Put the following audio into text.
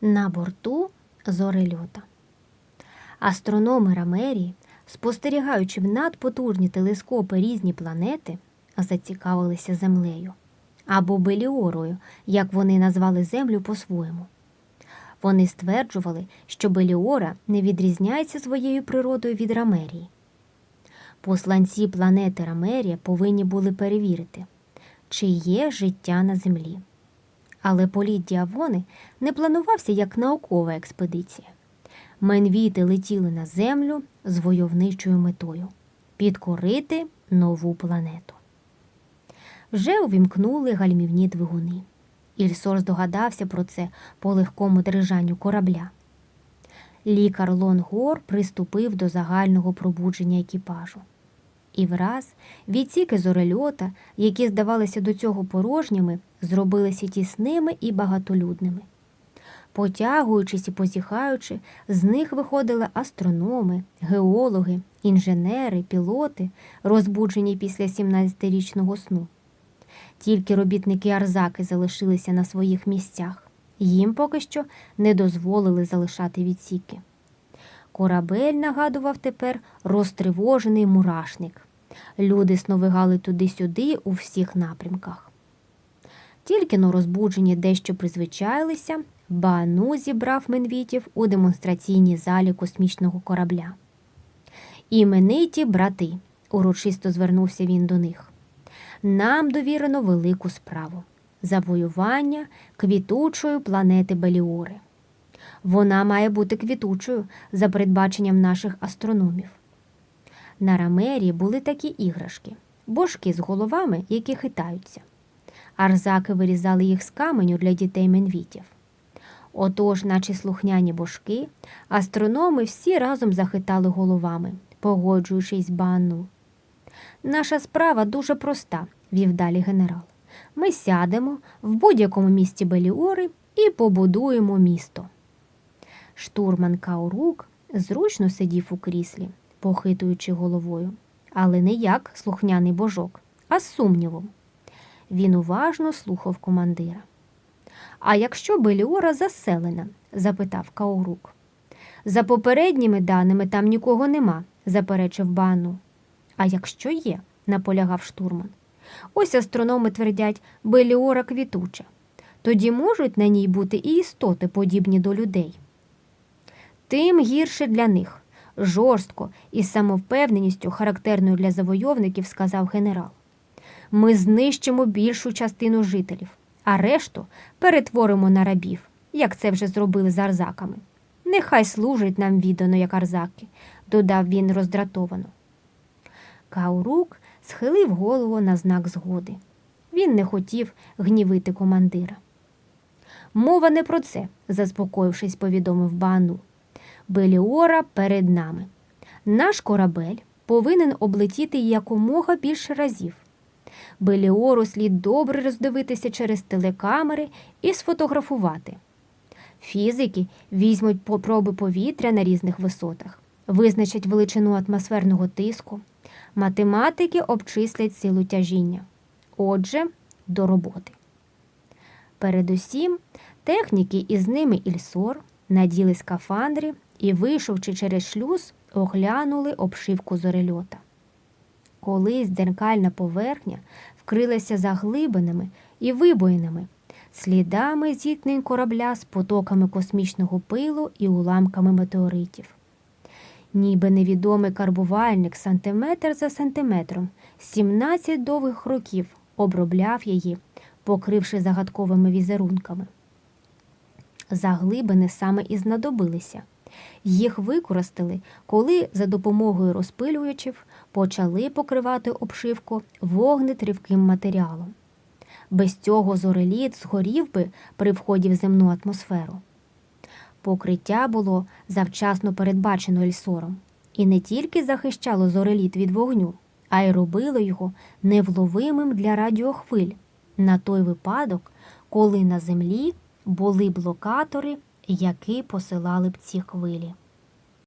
На борту зорельота. Астрономи Рамерії, спостерігаючи в надпотужні телескопи різні планети, зацікавилися землею або Беліорою, як вони назвали Землю по-своєму. Вони стверджували, що Беліора не відрізняється своєю природою від Рамерії. Посланці планети Рамерія повинні були перевірити, чи є життя на Землі. Але політ Діавони не планувався як наукова експедиція. Менвіти летіли на землю з войовничою метою підкорити нову планету. Вже увімкнули гальмівні двигуни. Ільсор здогадався про це по легкому дрижанню корабля. Лікар Лонгор приступив до загального пробудження екіпажу. І враз відсіки зорельота, які здавалися до цього порожніми, зробилися тісними і багатолюдними. Потягуючись і позіхаючи, з них виходили астрономи, геологи, інженери, пілоти, розбуджені після 17-річного сну. Тільки робітники Арзаки залишилися на своїх місцях. Їм поки що не дозволили залишати відсіки. Корабель нагадував тепер розтривожений мурашник. Люди сновигали туди-сюди у всіх напрямках. Тільки но розбуджені дещо призвичаїлися, Баану зібрав менвітів у демонстраційній залі космічного корабля. Імениті брати, урочисто звернувся він до них. Нам довірено велику справу завоювання квітучої планети Беліори. Вона має бути квітучою за передбаченням наших астрономів. На рамері були такі іграшки, божки з головами, які хитаються. Арзаки вирізали їх з каменю для дітей менвітів. Отож, наче слухняні божки, астрономи всі разом захитали головами, погоджуючись з Баану. Наша справа дуже проста, вів далі генерал. Ми сядемо в будь-якому місті Беліори і побудуємо місто. Штурман Каурук зручно сидів у кріслі, похитуючи головою, але не як слухняний божок, а з сумнівом. Він уважно слухав командира. А якщо Беліора заселена? запитав Каурук. За попередніми даними там нікого нема, заперечив Бану. А якщо є, наполягав штурман. Ось астрономи твердять, Беліора квітуча. Тоді можуть на ній бути і істоти, подібні до людей. Тим гірше для них, жорстко і самовпевненістю, характерною для завойовників, сказав генерал. Ми знищимо більшу частину жителів, а решту перетворимо на рабів, як це вже зробили з арзаками. Нехай служить нам віддано, як арзаки, додав він роздратовано. Каурук схилив голову на знак згоди. Він не хотів гнівити командира. Мова не про це, заспокоївшись, повідомив Баану. Беліора перед нами. Наш корабель повинен облетіти якомога більше разів. Беліору слід добре роздивитися через телекамери і сфотографувати. Фізики візьмуть проби повітря на різних висотах, визначать величину атмосферного тиску, математики обчислять силу тяжіння. Отже, до роботи. Передусім, техніки і з ними Ільсор наділи скафандри і, вийшовши через шлюз, оглянули обшивку зорельота. Колись дзеркальна поверхня вкрилася заглибинами і вибоїнами, слідами зіткнень корабля з потоками космічного пилу і уламками метеоритів. Ніби невідомий карбувальник сантиметр за сантиметром, 17 довгих років обробляв її, покривши загадковими візерунками. Заглибини саме і знадобилися. Їх використали, коли за допомогою розпилювачів почали покривати обшивку вогнетривким матеріалом. Без цього зореліт згорів би при вході в земну атмосферу. Покриття було завчасно передбачено Ельсором і не тільки захищало зореліт від вогню, а й робило його невловимим для радіохвиль на той випадок, коли на землі були блокатори, які посилали б ці хвилі.